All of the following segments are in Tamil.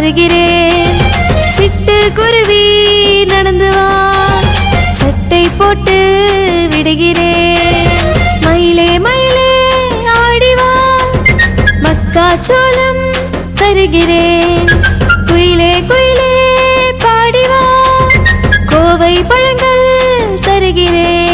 வருகிறேன். சிட்டு குருவி நடந்து வா. சட்டை போட்டு விடுகிறேன். மயிலே மயிலே ஆடிவா மக்காச்சோளம் தருகிறேன். குயிலே குயிலே பாடிவா கோவை பழங்கள் தருகிறேன்.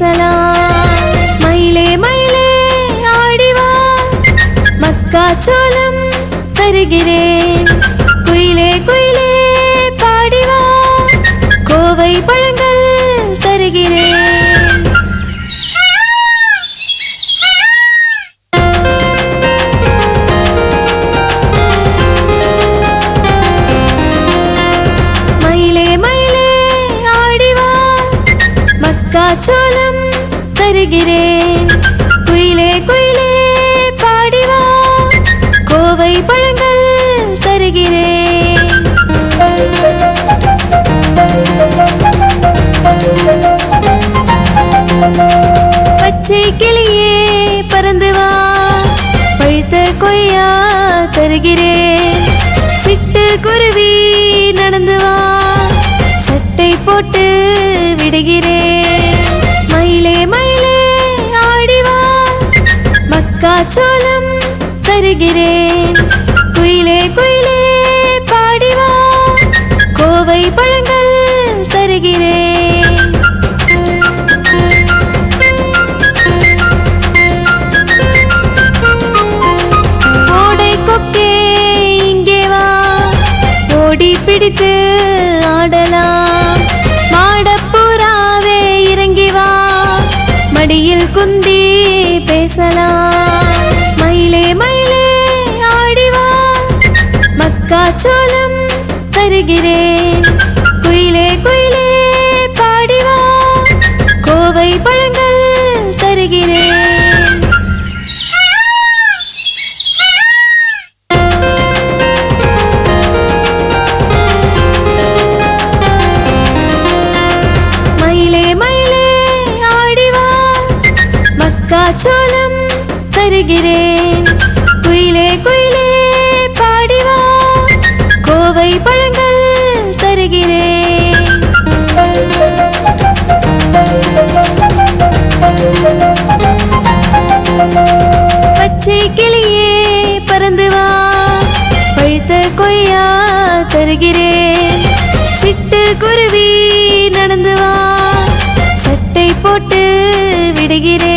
பேசலாம். மயிலே மயிலே ஆடி வா. மக்காச்சோளம் தருகிறேன் குயிலே குயிலே பாடி கோவை பழ தருகிறேன் குயிலே குயிலே பாடிவா. கோவை பழங்கள் தருகிறேன். பச்சை கிளியே பறந்து வா. பழுத்த கொய்யா தருகிறேன். சிட்டு குருவி நடந்து வா. சட்டை போட்டு விடுகிறேன். மக்காச்சோளம் தருகிறேன். குயிலே குயிலே பாடிவா. கோவை பழங்கள் தருகிறேன். கோடை கொக்கே இங்கே வா. ஓடி பிடித்து ஆடலாம். மாடப்புறாவே இறங்கி வா. மடியில் குந்தி பேசலாம். மக்காச்சோளம் தருகிறேன் கோவை பழங்கள் தருகிறேன். பச்சை கிளியே பறந்து வா. பழுத்த கொய்யா தருகிறேன். சிட்டு குருவி நடந்து வா. சட்டை போட்டு விடுகிறேன்.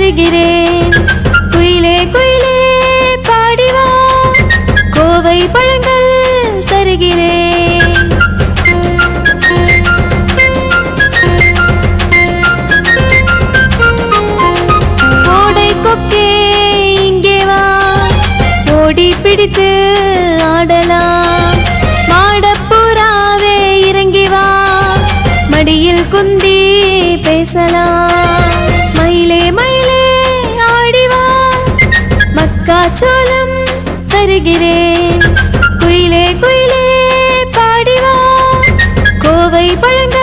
வருகிறேன் குயிலே குயிலே பாடிவா கோவை பழங்கள் தருகிறேன். கோடை கொக்கே இங்கே வா. ஓடி பிடித்து பாடுகிறேன் குயிலே குயிலே பாடி கோவை பழங்கள்